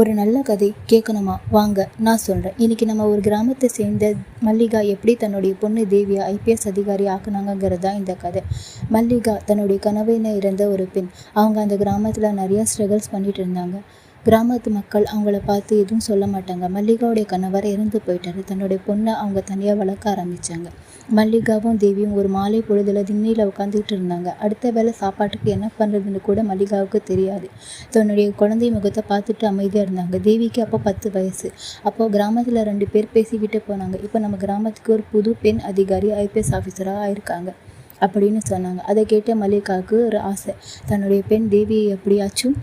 ஒரு நல்ல கதை கேட்கணுமா? வாங்க நான் சொல்கிறேன் இன்றைக்கி நம்ம ஒரு கிராமத்தை சேர்ந்த மல்லிகா எப்படி தன்னுடைய பொண்ணு தேவியை ஐபிஎஸ் அதிகாரி ஆக்குனாங்கங்கிறது தான் இந்த கதை. மல்லிகா தன்னுடைய கனவின இருந்த ஒரு பெண். அவங்க அந்த கிராமத்தில் நிறையா ஸ்ட்ரகிள்ஸ் பண்ணிகிட்டு இருந்தாங்க. கிராமத்து மக்கள் அவங்கள பார்த்து எதுவும் சொல்ல மாட்டாங்க. மல்லிகாவுடைய கணவர் இறந்து போயிட்டாரு. தன்னுடைய பொண்ணை அவங்க தனியாக வளர்க்க ஆரம்பித்தாங்க மல்லிகாவும் தேவியும் ஒரு மாலை பொழுதில் திண்ணையில் உட்காந்துக்கிட்டு இருந்தாங்க. அடுத்த வேளை சாப்பாட்டுக்கு என்ன பண்ணுறதுன்னு கூட மல்லிகாவுக்கு தெரியாது. தன்னுடைய குழந்தை முகத்தை பார்த்துட்டு அமைதியாக இருந்தாங்க. தேவிக்கு அப்போ பத்து வயசு. அப்போது கிராமத்தில் ரெண்டு பேர் பேசிக்கிட்டு போனாங்க. இப்போ நம்ம கிராமத்துக்கு ஒரு புது பெண் அதிகாரி ஐபிஎஸ் ஆஃபீஸராக ஆயிருக்காங்க அப்படின்னு சொன்னாங்க. அதை கேட்ட மல்லிகாவுக்கு ஒரு ஆசை. தன்னுடைய பெண் தேவியை எப்படியாச்சும்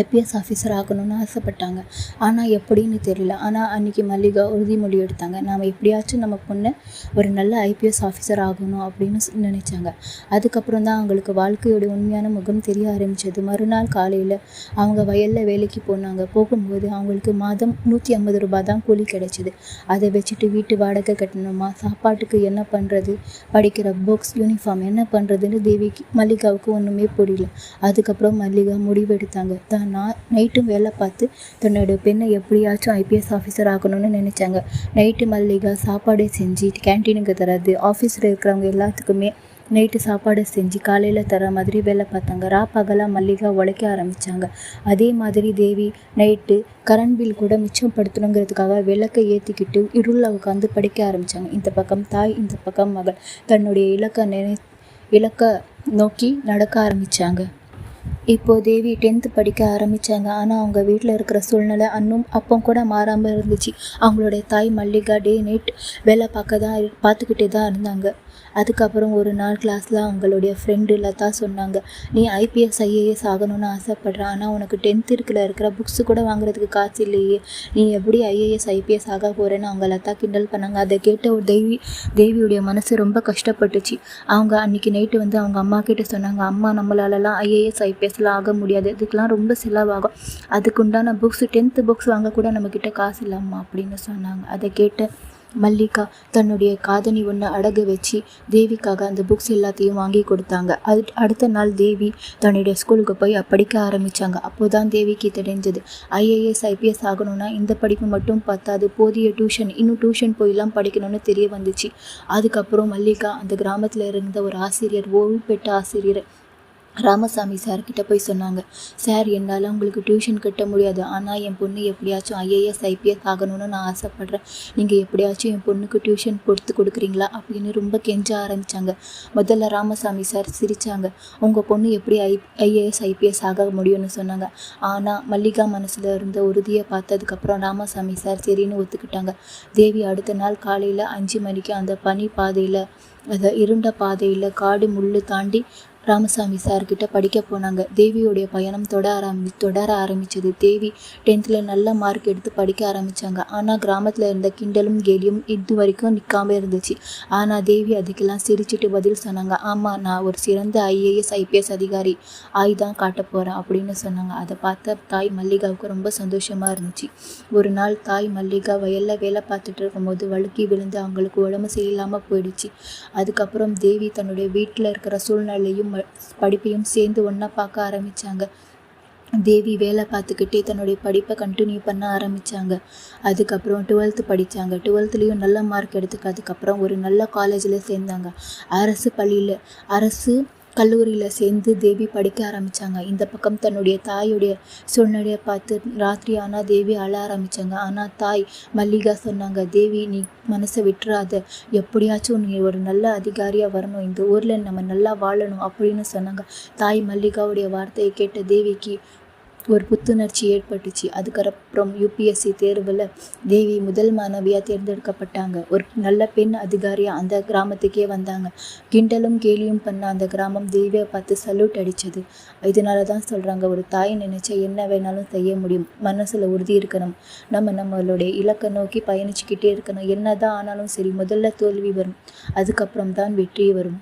ஐபிஎஸ் ஆஃபீஸர் ஆகணும்னு ஆசைப்பட்டாங்க. ஆனால் எப்படின்னு தெரியல. ஆனால் அன்றைக்கி மல்லிகா உறுதிமொழி எடுத்தாங்க. நாம் எப்படியாச்சும் நம்ம பொண்ணை ஒரு நல்ல ஐபிஎஸ் ஆஃபீஸர் ஆகணும் அப்படின்னு நினச்சாங்க. அதுக்கப்புறம் தான் அவங்களுக்கு வாழ்க்கையோட உண்மையான முகம் தெரிய ஆரம்பித்தது மறுநாள் காலையில் அவங்க வயலில் வேலைக்கு போனாங்க. போகும்போது அவங்களுக்கு மாதம் நூற்றி ஐம்பது ரூபாய் தான் கூலி கிடைச்சிது. அதை வச்சுட்டு வீட்டு வாடகை கட்டணுமா? சாப்பாட்டுக்கு என்ன பண்ணுறது படிக்கிற புக்ஸ் யூனிஃபார்ம் என்ன பண்ணுறதுன்னு தேவிக்கு மல்லிகாவுக்கு ஒன்றுமே புரியல. அதுக்கப்புறம் மல்லிகா முடிவெடுத்தாங்க. தான் நான் நைட்டும் வேலை பார்த்து தன்னோட பெண்ணை எப்படியாச்சும் ஐபிஎஸ் ஆஃபீஸர் ஆகணும்னு நினச்சாங்க. நைட்டு மல்லிகா சாப்பாடு செஞ்சு கேன்டீனுக்கு தரது ஆஃபீஸில் இருக்கிறவங்க எல்லாத்துக்குமே நைட்டு சாப்பாடு செஞ்சு காலையில் தர மாதிரி வேலை பார்த்தாங்க. ரா பகலாக மல்லிகா உழைக்க ஆரம்பித்தாங்க அதே மாதிரி தேவி நைட்டு கரண்ட் பில் கூட மிச்சப்படுத்தணுங்கிறதுக்காக விளக்கை ஏற்றிக்கிட்டு இருளில் உட்காந்து படிக்க ஆரம்பித்தாங்க இந்த பக்கம் தாய் இந்த பக்கம் மகள் தன்னுடைய இலக்கை நினை இலக்கை நோக்கி நடக்க ஆரம்பித்தாங்க இப்போது தேவி டென்த்து படிக்க ஆரம்பித்தாங்க ஆனால் அவங்க வீட்டில் இருக்கிற சூழ்நிலை அன்னும் அப்போ கூட மாறாமல் இருந்துச்சு. அவங்களுடைய தாய் மல்லிகா டே நைட் வேலை பார்க்க தான் பார்த்துக்கிட்டே தான் இருந்தாங்க. அதுக்கப்புறம் ஒரு நாள் கிளாஸில் அவங்களுடைய ஃப்ரெண்டு லதா சொன்னாங்க நீ ஐபிஎஸ் ஐஏஎஸ் ஆகணும்னு ஆசைப்பட்ற ஆனால் உனக்கு டென்த் இருக்கிற இருக்கிற புக்ஸு கூட வாங்குறதுக்கு காசு இல்லையே. நீ எப்படி ஐஏஎஸ் ஐபிஎஸ் ஆக போகிறேன்னு அவங்க லதா கிண்டல் பண்ணாங்க. அதை கேட்ட ஒரு தேவி தேவியுடைய மனசு ரொம்ப கஷ்டப்பட்டுச்சு. அவங்க அன்றைக்கி நைட்டு வந்து அவங்க அம்மா கிட்ட சொன்னாங்க அம்மா நம்மளாலலாம் ஐஏஎஸ் ஐபிஎஸ்லாம் ஆக முடியாது. இதுக்கெலாம் ரொம்ப செலவாகும். அதுக்குண்டான புக்ஸ் டென்த்து புக்ஸ் வாங்க கூட நம்மக்கிட்ட காசு இல்லாமா அப்படின்னு சொன்னாங்க. அதை கேட்ட மல்லிகா தன்னுடைய காதணி ஒன்று அடகு வச்சு தேவிக்காக அந்த புக்ஸ் எல்லாத்தையும் வாங்கி கொடுத்தாங்க. அது அடுத்த நாள் தேவி தன்னுடைய ஸ்கூலுக்கு போய் படிக்க ஆரம்பித்தாங்க அப்போ தான் தேவிக்கு தெரிஞ்சது. ஐஏஎஸ் ஐபிஎஸ் ஆகணும்னா இந்த படிப்பு மட்டும் பத்தாது. போதிய டியூஷன் இன்னும் டியூஷன் போயெல்லாம் படிக்கணும்னு தெரிய வந்துச்சு. அதுக்கப்புறம் மல்லிகா அந்த கிராமத்தில் இருந்த ஒரு ஆசிரியர் ஓய்வு பெற்ற ஆசிரியர் ராமசாமி சார்கிட்ட போய் சொன்னாங்க. சார் என்னால் உங்களுக்கு டியூஷன் கட்ட முடியாது. ஆனால் என் பொண்ணு எப்படியாச்சும் ஐஏஎஸ் ஐபிஎஸ் ஆகணும்னு நான் ஆசைப்பட்றேன். நீங்கள் எப்படியாச்சும் என் பொண்ணுக்கு டியூஷன் கொடுத்து கொடுக்குறீங்களா? அப்படின்னு ரொம்ப கெஞ்ச ஆரம்பித்தாங்க முதல்ல ராமசாமி சார் சிரித்தாங்க உங்கள் பொண்ணு எப்படி ஐ ஐஏஎஸ் ஐபிஎஸ் ஆக முடியும்னு சொன்னாங்க. ஆனால் மல்லிகா மனசில் இருந்த உறுதியை பார்த்ததுக்கப்புறம் ராமசாமி சார் சரின்னு ஒத்துக்கிட்டாங்க. தேவி அடுத்த நாள் காலையில் அஞ்சு மணிக்கு அந்த பனி பாதையில் அதை இருண்ட பாதையில் காடு முள்ளு தாண்டி ராமசாமி சார்கிட்ட படிக்க போனாங்க. தேவியோடைய பயணம் தொட ஆரம்பி தொடர ஆரம்பித்தது தேவி டென்த்தில் நல்ல மார்க் எடுத்து படிக்க ஆரம்பித்தாங்க ஆனால் கிராமத்தில் இருந்த கிண்டலும் கேலியும் இது வரைக்கும் நிற்காம இருந்துச்சு. ஆனால் தேவி அதுக்கெல்லாம் சிரிச்சிட்டு பதில் சொன்னாங்க. ஆமாம் நான் ஒரு சிறந்த ஐஏஎஸ் ஐபிஎஸ் அதிகாரி ஆய் தான் காட்ட போகிறேன் அப்படின்னு சொன்னாங்க. அதை பார்த்த தாய் மல்லிகாவுக்கு ரொம்ப சந்தோஷமாக இருந்துச்சு. ஒரு நாள் தாய் மல்லிகா வயலில் வேலை பார்த்துட்டு இருக்கும்போது வழுக்கி விழுந்து அவங்களுக்கு உடம்பு சரியில்லாமல் போயிடுச்சு. அதுக்கப்புறம் தேவி தன்னுடைய வீட்டில் இருக்கிற சூழ்நிலையும் படிப்பையும் சேர்ந்து ஒன்றா பார்க்க ஆரம்பித்தாங்க தேவி வேலை பார்த்துக்கிட்டே தன்னுடைய படிப்பை கண்டினியூ பண்ண ஆரம்பித்தாங்க அதுக்கப்புறம் டுவெல்த்து படித்தாங்க டுவெல்த்துலேயும் நல்ல மார்க் எடுத்துக்க அதுக்கப்புறம் ஒரு நல்ல காலேஜில் சேர்ந்தாங்க. அரசு பள்ளியில் அரசு கல்லூரியில் சேர்ந்து தேவி படிக்க ஆரம்பித்தாங்க இந்த பக்கம் தன்னுடைய தாயுடைய சூழ்நிலையை பார்த்து ராத்திரி ஆனால் தேவி அழ ஆரம்பித்தாங்க ஆனால் தாய் மல்லிகா சொன்னாங்க தேவி நீ மனசை விட்டுறாத. எப்படியாச்சும் நீ ஒரு நல்ல அதிகாரியாக வரணும். இந்த ஊரில் நம்ம நல்லா வாழணும் அப்படின்னு சொன்னாங்க. தாய் மல்லிகாவுடைய வார்த்தையை கேட்ட தேவிக்கு ஒரு புத்துணர்ச்சி ஏற்பட்டுச்சு. அதுக்கப்புறம் யூபிஎஸ்சி தேர்வில் தேவி முதல் மாணவியாக தேர்ந்தெடுக்கப்பட்டாங்க. ஒரு நல்ல பெண் அதிகாரியாக அந்த கிராமத்துக்கே வந்தாங்க. கிண்டலும் கேலியும் பண்ண அந்த கிராமம் தேவியை பார்த்து சல்யூட் அடித்தது இதனால தான் சொல்கிறாங்க ஒரு தாய் நினச்சா என்ன வேணாலும் செய்ய முடியும். மனசில் உறுதி இருக்கணும். நம்ம நம்மளுடைய இலக்கை நோக்கி பயணிச்சுக்கிட்டே இருக்கணும். என்ன தான் ஆனாலும் சரி முதல்ல தோல்வி வரும். அதுக்கப்புறம் தான் வெற்றி வரும்.